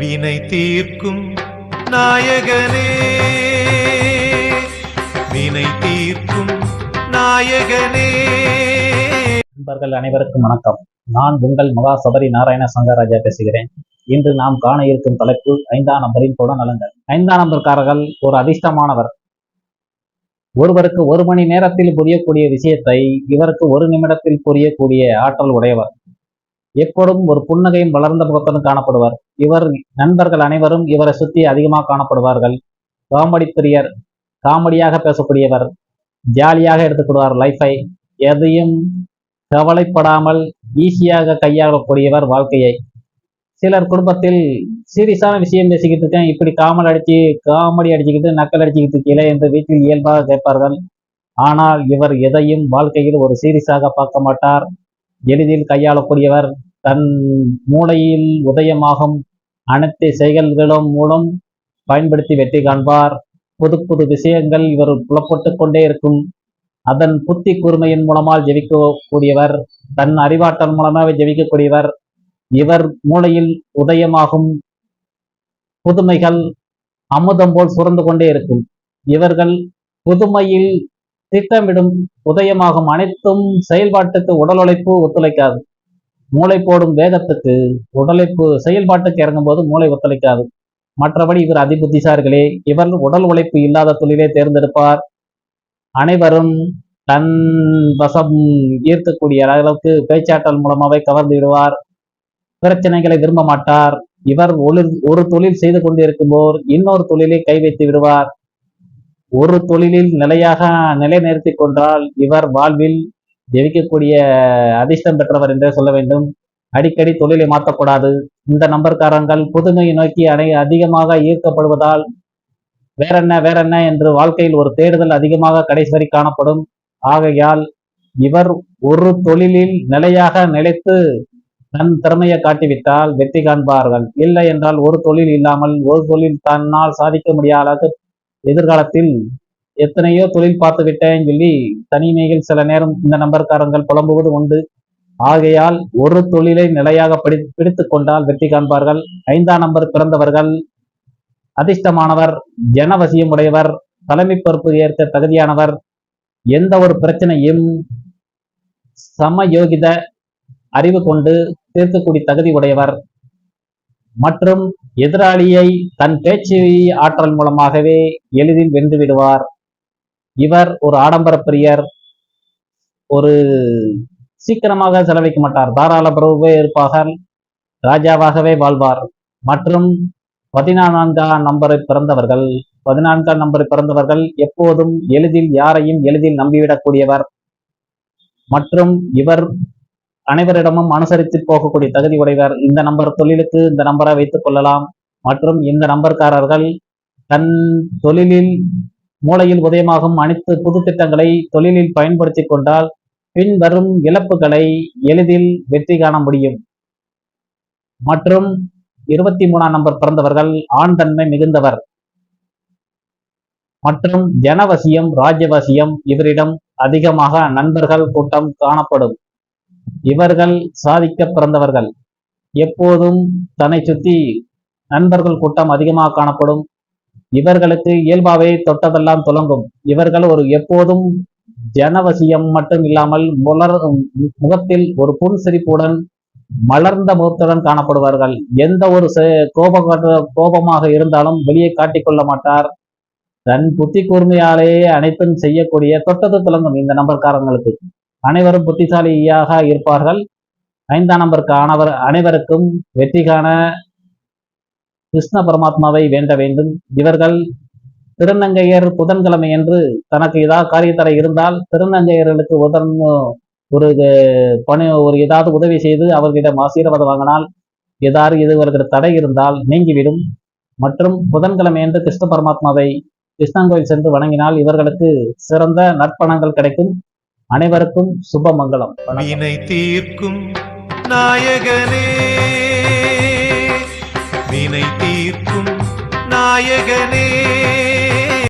வினை தீர்க்கும் நாயகனே. வினை தீர்க்கும் நாயகனே. நண்பர்கள் அனைவருக்கும் வணக்கம். நான் உங்கள் மகா சபரி நாராயண சங்கராஜா பேசுகிறேன். இன்று நாம் காண இருக்கும் தலைப்பு ஐந்தாம் நம்பரின் குணநலங்கள் ஐந்தாம் நம்பர்காரர்கள் ஒரு அதிர்ஷ்டமானவர். ஒருவருக்கு ஒரு மணி நேரத்தில் புரியக்கூடிய விஷயத்தை இவருக்கு ஒரு நிமிடத்தில் புரியக்கூடிய ஆற்றல் உடையவர். எப்பொழுதும் ஒரு புன்னகையும் வளர்ந்த முகத்துடன் காணப்படுவார். இவர் நண்பர்கள் அனைவரும் இவரை சுற்றி அதிகமாக காணப்படுவார்கள். காமெடி பிரியர் காமெடியாக பேசக்கூடியவர் ஜாலியாக எடுத்துக்கொள்வார் லைஃபை எதையும் கவலைப்படாமல் ஈஸியாக கையாளக்கூடியவர் வாழ்க்கையை. சிலர் குடும்பத்தில் சீரியஸான விஷயம் பேசிக்கிட்டு இருக்கேன் இப்படி காமல் அடிச்சு காமெடி அடிச்சுக்கிட்டு நக்கல் அடிச்சுக்கிட்டு இருக்கீங்களே என்று வீட்டில் இயல்பாக கேட்பார்கள். ஆனால் இவர் எதையும் வாழ்க்கையில் ஒரு சீரியஸாக பார்க்க மாட்டார். எளிதில் கையாளக்கூடியவர் தன் மூளையில் உதயமாகும் அனைத்து செயல்களும் மூலம் பயன்படுத்தி வெற்றி காண்பார். புது புது விஷயங்கள் இவர் புலப்பட்டு கொண்டே இருக்கும். அதன் புத்தி கூர்மையின் மூலமால் ஜெபிக்கக்கூடியவர் தன் அறிவாற்றல் மூலமாக ஜெபிக்கக்கூடியவர் இவர் மூளையில் உதயமாகும் புதுமைகள் அமுதம் போல் சுரந்து கொண்டே இருக்கும். இவர்கள் புதுமையில் திட்டமிடும் உதயமாகும் அனைத்தும் செயல்பாட்டுக்கு உடல் உழைப்பு ஒத்துழைக்காது. மூளை போடும் வேகத்துக்கு உடலைப்பு செயல்பாட்டுக்கு இறங்கும் போது மூளை ஒத்துழைக்காது. மற்றபடி இவர் அதிபுத்திசார்களே இவர் உடல் உழைப்பு இல்லாத தொழிலை தேர்ந்தெடுப்பார். அனைவரும் தன் வசம் ஈர்க்கக்கூடிய அளவுக்கு பேச்சாற்றல் மூலமாகவே கவர்ந்து விடுவார். பிரச்சனைகளை விரும்ப மாட்டார். இவர் ஒரு ஒரு தொழில் செய்து கொண்டிருக்கும்போது இன்னொரு தொழிலை கை வைத்து விடுவார். ஒரு தொழிலில் நிலையாக நிலைநிறுத்தி கொண்டால் இவர் வாழ்வில் ஜெயிக்கக்கூடிய அதிர்ஷ்டம் பெற்றவர் என்றே சொல்ல வேண்டும். அடிக்கடி தொழிலை மாற்றக்கூடாது. இந்த நம்பர்காரங்கள் புதுமையை நோக்கி அனை அதிகமாக ஈர்க்கப்படுவதால் வேறென்ன வேறென்ன என்று வாழ்க்கையில் ஒரு தேடுதல் அதிகமாக கடைசி வரை காணப்படும். ஆகையால் இவர் ஒரு தொழிலில் நிலையாக நிலைத்து தன் திறமையை காட்டிவிட்டால் வெற்றி காண்பார்கள். இல்லை என்றால் ஒரு தொழில் இல்லாமல் ஒரு தொழில் தன்னால் சாதிக்க முடியாத அளவுக்கு எதிர்காலத்தில் எத்தனையோ தொழில் பார்த்து விட்டேன்னு சொல்லி தனிமையில் சில நேரம் இந்த நம்பர்காரங்கள் புலம்புவது உண்டு. ஆகையால் ஒரு தொழிலை நிலையாக பிடி பிடித்து கொண்டால் வெற்றி காண்பார்கள். ஐந்தாம் நம்பர் பிறந்தவர்கள் அதிர்ஷ்டமானவர் ஜனவசியம் உடையவர் தலைமை பொறுப்பு ஏற்க தகுதியானவர் எந்த ஒரு பிரச்சனையும் சமயோகித அறிவு கொண்டு தீர்க்கக்கூடிய தகுதி உடையவர். மற்றும் எதிராளியை தன் பேச்சு ஆற்றல் மூலமாகவே எளிதில் வென்று விடுவார். இவர் ஒரு ஆடம்பர பிரியர். ஒரு சீக்கிரமாக செலவிக்க மாட்டார். தாராள பிரபுவே இருப்பார்கள். ராஜாவாகவே வாழ்வார். மற்றும் பதினான்காம் நம்பரை பிறந்தவர்கள் பதினான்காம் நம்பரை பிறந்தவர்கள் எப்போதும் எளிதில் யாரையும் எளிதில் நம்பிவிடக்கூடியவர். மற்றும் இவர் அனைவரிடமும் அனுசரித்து போகக்கூடிய தகுதி உடையவர் இந்த நம்பர் தொழிலுக்கு இந்த நம்பரை வைத்துக் கொள்ளலாம். மற்றும் இந்த நம்பர்காரர்கள் தன் தொழிலில் மூளையில் உதயமாகும் அனைத்து புது திட்டங்களை தொழிலில் பயன்படுத்தி கொண்டால் பின்வரும் இழப்புகளை எளிதில் வெற்றி காண முடியும். மற்றும் இருபத்தி மூணாம் நம்பர் பிறந்தவர்கள் ஆண் தன்மை மிகுந்தவர். மற்றும் ஜனவசியம் ராஜ்யவசியம் இவரிடம் அதிகமாக நண்பர்கள் கூட்டம் காணப்படும். இவர்கள் சாதிக்க பிறந்தவர்கள். எப்போதும் தன்னை சுற்றி நண்பர்கள் கூட்டம் அதிகமாக காணப்படும். இவர்களுக்கு இயல்பாவே தொட்டதெல்லாம் துலங்கும். இவர்கள் ஒரு எப்போதும் ஜனவசியம் மட்டும் இல்லாமல் முலர் முகத்தில் ஒரு புன்சிரிப்புடன் மலர்ந்த முகத்துடன் காணப்படுவார்கள். எந்த ஒரு கோப கோபமாக இருந்தாலும் வெளியே காட்டிக்கொள்ள மாட்டார். தன் புத்தி கூர்மையாலேயே அனைத்தும் செய்யக்கூடிய தொட்டது துலங்கும் இந்த நம்பர்காரங்களுக்கு. அனைவரும் புத்திசாலியாக இருப்பார்கள். ஐந்தாம் நம்பருக்கு ஆனவர் அனைவருக்கும் வெற்றி காண கிருஷ்ண பரமாத்மாவை வேண்ட வேண்டும். இவர்கள் திருநங்கையர் புதன்கிழமை என்று தனக்கு ஏதாவது காரியத்தடை இருந்தால் திருநங்கையர்களுக்கு உதன் ஒரு பணி ஒரு ஏதாவது உதவி செய்து அவர்களிடம் ஆசீர்வாதம் வாங்கினால் ஏதாவது இது இவர்களுக்கு தடை இருந்தால் நீங்கிவிடும். மற்றும் புதன்கிழமை என்று கிருஷ்ண பரமாத்மாவை கிருஷ்ணங்கோயில் சென்று வணங்கினால் இவர்களுக்கு சிறந்த நற்பணங்கள் கிடைக்கும். அனைவருக்கும் சுப மங்களம் வினை தீர்க்கும் நாயகனே. வினை தீர்க்கும் நாயகனே.